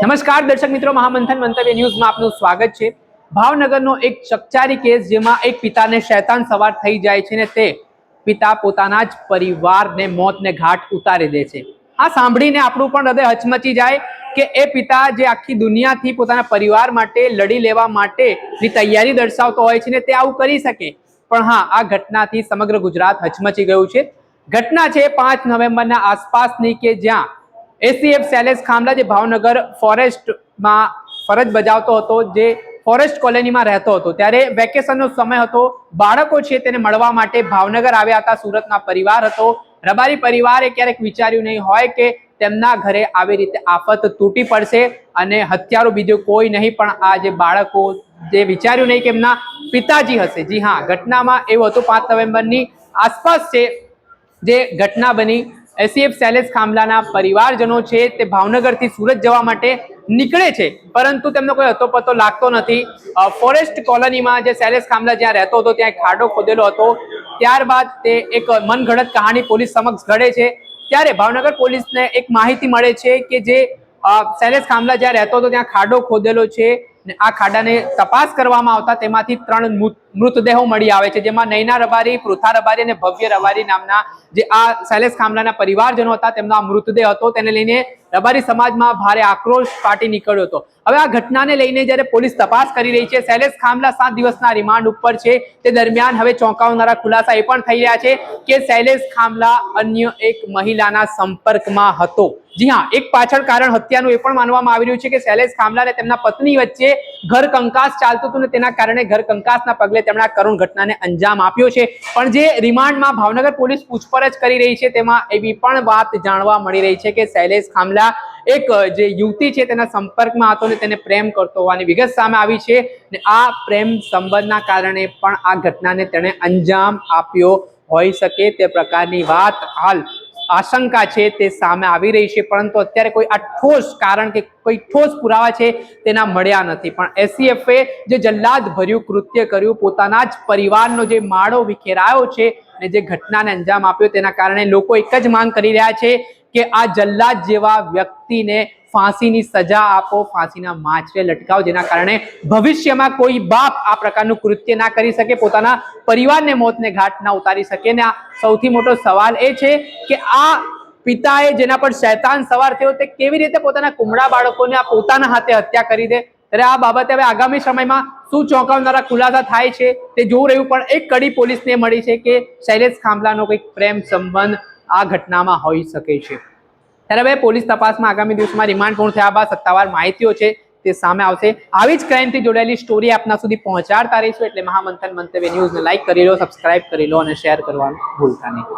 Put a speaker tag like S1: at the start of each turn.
S1: નમસ્કાર દર્શક મિત્રો, મહામંથન મંતવ્ય ન્યૂઝમાં આપનું સ્વાગત છે. ભાવનગરનો એક ચકચારી કેસ જેમાં એક પિતાને શૈતાન સવાર થઈ જાય છે ને તે પિતા પોતાના જ પરિવારને મોતને ઘાટ ઉતારી દે છે. આ સાંભળીને આપણું પણ હૃદય હચમચી જાય કે એ પિતા જે આખી દુનિયાથી પોતાના પરિવાર માટે લડી લેવા માટેની તૈયારી દર્શાવતો હોય છે ને તે આવું કરી શકે. પણ હા, આ ઘટનાથી સમગ્ર ગુજરાત હચમચી ગયું છે. ઘટના છે પાંચ નવેમ્બરના આસપાસની કે જ્યાં એસીએફ શૈલેષ ખામલા જે ભાવનગર ફોરેસ્ટમાં ફરજ બજાવતો હતો, જે ફોરેસ્ટ કોલોનીમાં રહેતો હતો. ત્યારે વેકેશનનો સમય હતો. બાળકો છે તેને મળવા માટે ભાવનગર આવ્યા હતા. સુરતના પરિવાર હતો. રબારી પરિવારે ક્યારેક વિચાર્યું નહીં હોય કે તેમના ઘરે આવી રીતે આફત તૂટી પડશે અને હત્યારો બીજો કોઈ નહીં, પણ આ જે બાળકો જે વિચાર્યું નહીં કે એમના પિતાજી હશે. જી હા, ઘટનામાં એવું હતું, પાંચ નવેમ્બરની આસપાસ છે, જે ઘટના બની. એસીએફ સેલેસ ખાંભલાના પરિવારજનો છે, તે ભાવનગરથી સુરત જવા માટે નીકળે છે. પરંતુ તેમનો કોઈ હતો પતો લાગતો નથી. ફોરેસ્ટ કોલોનીમાં જે સેલેસ ખાંભલા જ્યાં રહેતો હતો, ત્યાં ખાડો ખોદેલો હતો. ત્યારબાદ તે એક મનગઢત કહાણી પોલીસ સમક્ષ ઘડે છે. ત્યારે ભાવનગર પોલીસને એક માહિતી મળે છે કે જે શૈલેષ ખાંભલા જ્યાં રહેતો હતો, ત્યાં ખાડો ખોદેલો છે. ને આ ખાડાને તપાસ કરવામાં આવતા તેમાંથી ત્રણ મૃતદેહો મળી આવે છે. જેમાં નૈના રબારી, પૃથા રબારી અને ભવ્ય રબારી નામના જે આ શૈલેષ ખામલાના પરિવારજનો હતા, તેમનો આ મૃતદેહ હતો. તેને લઈને રબારી સમાજમાં ભારે આક્રોશ ફાટી નીકળ્યો હતો. હવે આ ઘટનાને લઈને જ્યારે પોલીસ તપાસ કરી રહી છે, શૈલેષ ખામલા સાત દિવસના રિમાન્ડ ઉપર છે. તે દરમિયાન હવે ચોંકાવનારા ખુલાસા એ પણ થઈ રહ્યા છે કે શૈલેષ ખામલા અન્ય એક મહિલાના સંપર્કમાં હતો. જી હા, એક પાછળ કારણ હત્યાનું એ પણ માનવામાં આવી રહ્યું છે કે શૈલેષ ખામલા અને તેમના પત્ની વચ્ચે ઘર કંકાસ ચાલતું હતું ને તેના કારણે ઘર કંકાસના પગલે તેમણે આ કરુણ ઘટનાને અંજામ આપ્યો છે. પણ જે રિમાન્ડમાં ભાવનગર પોલીસ પૂછપરછ કરી રહી છે તેમાં એવી પણ વાત જાણવા મળી રહી છે કે શૈલેષ ખામલા એક, જે યુવતી છે તેના સંપર્કમાં હતો ને તેને પ્રેમ કરતો હોવાની વિગત સામે આવી છે ને આ પ્રેમ સંબંધના કારણે પણ આ ઘટનાને તેણે અંજામ આપ્યો હોઈ શકે તે પ્રકારની વાત હાલ આશંકા છે તે સામે આવી રહી છે, પરંતુ અત્યારે કોઈ આ ઠોસ કારણ કે કોઈ ઠોસ પુરાવા છે તેના મળ્યા નથી. પણ એસીએફએ જે જલ્લાદ ભર્યું કૃત્ય કર્યું, પોતાના જ પરિવારનો જે માળો વિખેરાયો છે અને જે ઘટનાને અંજામ આપ્યો, તેના કારણે લોકો એક જ માંગ કરી રહ્યા છે કે આ જલ્લાદ જેવા વ્યક્તિને ફાંસીની સજા આપો, ફાંસીના માછરે લટકાવો, જેના કારણે ભવિષ્યમાં કોઈ બાપ આ પ્રકારનું કૃત્ય ના કરી શકે, પોતાના પરિવારને મોતને ઘાટ ના ઉતારી શકે. ને આ સૌથી મોટો સવાલ એ છે કે આ પિતાએ જેના પર શૈતાન સવાર થયો, તે કેવી રીતે પોતાના કુમળા બાળકોને આ પોતાના હાથે હત્યા કરી દે? ત્યારે આ બાબતે હવે આગામી સમયમાં શું ચોંકાવનારા ખુલાસા થાય છે તે જોવું રહ્યું, પણ એક કડી પોલીસને મળી છે કે શૈલેષ ખાંભલાનો કંઈક પ્રેમ સંબંધ આ ઘટનામાં હોઈ શકે છે. ત્યારે હવે પોલીસ તપાસમાં આગામી દિવસમાં રિમાન્ડ પૂર્ણ થયા બાદ સત્તાવાર માહિતીઓ છે તે સામે આવશે. આવી જ ક્રાઇમથી જોડાયેલી સ્ટોરી આપના સુધી પહોંચાડતા રહીશું એટલે મહામંથન મંતવ્ય ન્યૂઝને લાઇક કરી લો સબસ્ક્રાઇબ કરી લો અને શેર કરવાનું ભૂલતા નહીં.